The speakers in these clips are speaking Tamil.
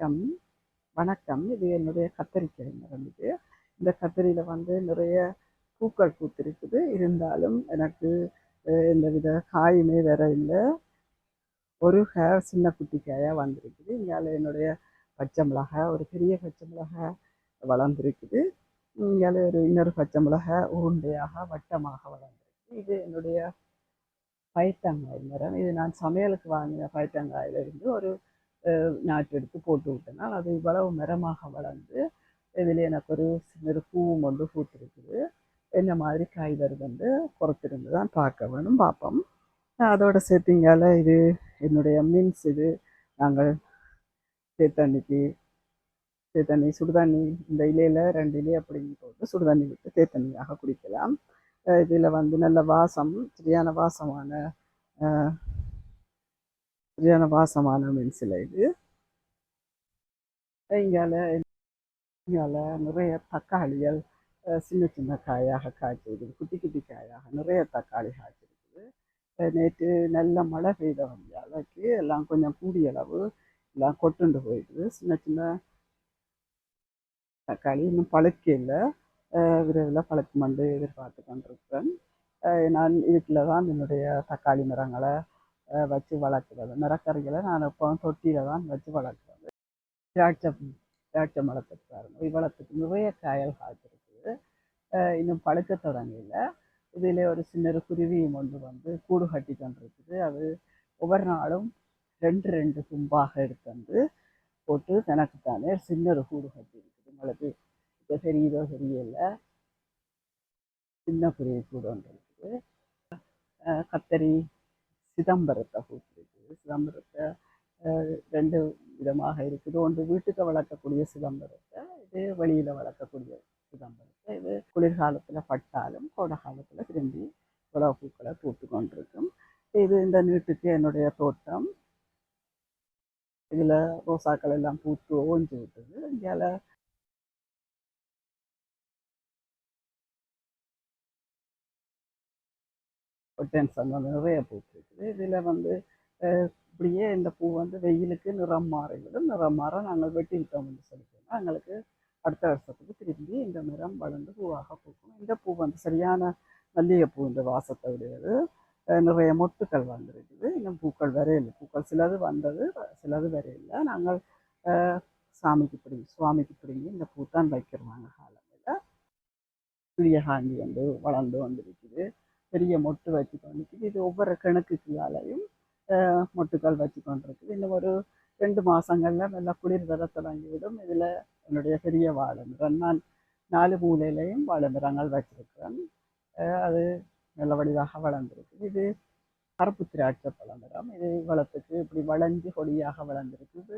வணக்கம். வணக்கம். இது என்னுடைய கத்தரிக்காய் மரம் இந்த கத்தரியில் வந்து நிறைய பூக்கள் பூத்திருக்குது. இருந்தாலும் எனக்கு எந்த வித காயுமே வேற இல்லை. ஒரு காய் சின்ன குட்டி காயாக வந்திருக்குது. இங்கால என்னுடைய பச்சை மிளகாய் ஒரு பெரிய பச்சை மிளகாய் வளர்ந்துருக்குது. இங்கால ஒரு இன்னொரு பச்சை மிளகாய் உருண்டையாக வட்டமாக வளர்ந்துருக்கு இது என்னுடைய பயத்தங்காய் மரம். இது நான் சமையலுக்கு வாங்கின பயத்தங்காயிலிருந்து ஒரு நாற்று எடுத்து போட்டு விட்டனால் அது இவ்வளவு மரமாக வளர்ந்து இதில் எனக்கு ஒரு சின்ன பூவும் வந்து பூத்திருக்குது. என்ன மாதிரி காய் வருதுன்னு பொறுத்திருந்து தான் பார்க்க வேணும் பார்ப்போம். அதோட சேர்த்திங்கால இது என்னுடைய மீன்ஸ் இது. நாங்கள் தேத்தண்ணிக்கு தேத்தண்ணி சுடுதண்ணி இந்த இலையில் ரெண்டு இலையை அப்படின்னு போட்டு சுடுதண்ணி விட்டு தேத்தண்ணியாக குடிக்கலாம். இதில் வந்து நல்ல வாசம் சரியான வாசமான ஜனவாசமான சரியான இது. இங்கால இங்கால நிறைய தக்காளிகள் சின்ன சின்ன காயாக காய்ச்சிருக்குது. குட்டி குட்டி காயாக நிறைய தக்காளி காய்ச்சிருக்குது. நேற்று நல்ல மழை பெய்த வந்தாலக்கு எல்லாம் கொஞ்சம் கூடிய அளவு எல்லாம் கொட்டுண்டு போயிடுது. சின்ன சின்ன தக்காளி இன்னும் பழுக்க இல்லை. விரைவில் பழுக்குமென்று எதிர்பார்த்து கொண்டிருக்கிறேன். நான் இதுக்குள்ள தான் என்னுடைய தக்காளி மரங்களை வச்சு வளர்க்குறது. மரக்கறிகளை நான் இப்போ தொட்டியில் தான் வச்சு வளர்க்குறது. திராட்சை திராட்சை மரத்துக்கு பாருங்க. இவ்வளத்துக்கு நிறைய காயல் காய்ச்சிருக்குது இன்னும் பழுக்க தொடங்கல. இதில் ஒரு சின்ன குருவியும் ஒன்று வந்து கூடு கட்டி கொண்டிருக்குது அது ஒவ்வொரு நாளும் ரெண்டு ரெண்டு தும்பாக எடுத்து வந்து போட்டு தனக்குத்தானே சின்ன ஒரு கூடு கட்டி இருக்குது. உங்களுக்கு இப்போ தெரியுதோ தெரியல. சின்ன குருவி கூடு ஒன்று இருக்குது. கத்தரி சிதம்பரத்தை பூத்திருக்குது சிதம்பரத்தை ரெண்டு விதமாக இருக்குது. ஒன்று வீட்டுக்கு வளர்க்கக்கூடிய சிதம்பரத்தை இது வெளியில் வளர்க்கக்கூடிய சிதம்பரத்தை. இது குளிர்காலத்தில் பட்டாலும் கோடை காலத்தில் திரும்பி புலவு பூக்களை பூத்து கொண்டிருக்கும். இது இந்த நீட்டுக்கு என்னுடைய தோட்டம். இதில் ரோசாக்கள் எல்லாம் பூத்து ஓஞ்சு விட்டது. இங்கே இங்கால பொட்டன்ஸ் வந்து நிறைய பூத்திருக்குது. இதில் வந்து இப்படியே இந்த பூ வந்து வெயிலுக்கு நிறம் மாறிவிடும் நிறம் மாற நாங்கள் வெட்டி விட்டோம்னு சொல்லி சொன்னால் எங்களுக்கு அடுத்த வருஷத்துக்கு திரும்பி இந்த நிறம் வளர்ந்து பூவாக பூக்கும். இந்த பூ வந்து சரியான மல்லிகைப்பூ இந்த வாசத்தை உடையது நிறைய மொட்டுக்கள் வந்திருக்குது. இன்னும் பூக்கள் வரையில்லை. பூக்கள் சிலது வந்தது சிலது வரையில்லை. நாங்கள் சாமிக்கு பிடிங்கி சுவாமிக்கு பிடிங்கி இந்த பூ தான் வைக்கிறாங்க காலத்தில் சூரியகாந்தி வந்து வளர்ந்து வந்திருக்குது. பெரிய மொட்டு வச்சு கொண்டிருக்குது இது ஒவ்வொரு கணக்குக்குள்ளாலையும் மொட்டுக்கள் வச்சு கொண்டிருக்குது இன்னும் ஒரு ரெண்டு மாதங்களில் நல்லா குளிர் வர தொடங்கிவிடும். இதில் என்னுடைய பெரிய வாழமரம். நான் நாலு மூலையிலையும் வாழமரங்கள் வச்சிருக்கிறேன். அது நல்ல வடிவாக வளர்ந்துருக்குது. இது கருப்பு திராட்சை பழமரம். இது வளத்துக்கு இப்படி வளைஞ்சு கொடியாக வளர்ந்துருக்குது.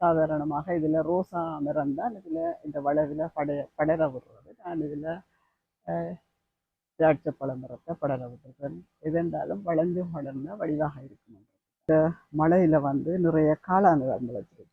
சாதாரணமாக இதில் ரோசா மரம் தான். இதில் இந்த வளவில் படைய படர விடுறது. நான் இதில் திராட்சை பழ மரத்தை படர விட்டுருக்கேன். எதென்றாலும் வளைஞ்சு வளர்ந்த வடிவாக இருக்கும் இந்த மலையில் வந்து நிறைய காளான்கள் மரங்கள்